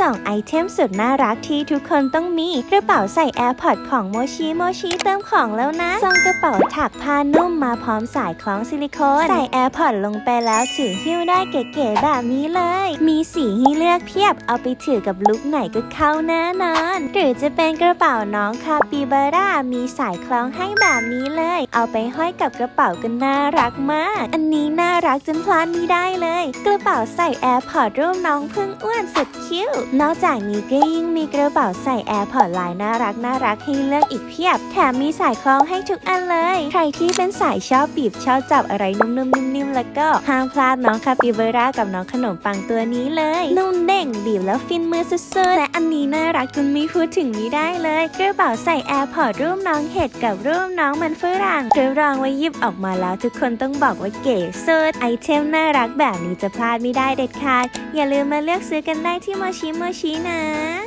2 ไอเทมสุดน่ารักที่ทุกคนต้องมีกระเป๋าใส่ AirPod ของโมชิโมชิเติมของแล้วนะซองกระเป๋าถักผ้านุ่มมาพร้อมสายคล้องซิลิโคนใส่ AirPod ลงไปแล้วถือหิ้วได้เก๋ๆแบบนี้เลย มีสีให้เลือกเพียบเอาไปถือกับลุคไหนก็เข้าแน่นอน หรือจะเป็นกระเป๋าน้องคาปิบาร่ามีสายคล้องให้แบบนี้เลย เอาไปห้อยกับกระเป๋าก็น่ารักมาก อันนี้น่ารักจนพลาดไม่ได้เลย กระเป๋าใส่ AirPod รูปน้องพึ่งอ้วนสุดคิ้วนอกจากนี้ก็ยิ่งมีกระเป๋าใส่แอร์พอร์ตไลายน่ารักน่ารักให้เลือกอีกเพียบ แถมมีสายคล้องให้ทุกอันเลย ใครที่เป็นสายชอบบีบชอบจับอะไรนุ่มๆนิ่มๆแล้วก็ห้ามพลาดน้องคาปิบาร่ากับน้องขนมปังตัวนี้เลยนุ่ม เด้งบีบแล้วฟินมือสุดๆและอันนี้น่ารักจนไม่พูดถึงไม่ได้เลยกระเป๋าใส่แอร์พอรูปน้องเห็ดกับรูปน้องมันฝรั่งรับรองว่ายิบออกมาแล้วทุกคนต้องบอกว่าเก๋สุดไอเทมน่ารักแบบนี้จะพลาดไม่ได้เด็ดขาดอย่าลืมมาเลือกซื้อกันได้ที่โมชิโมชินะ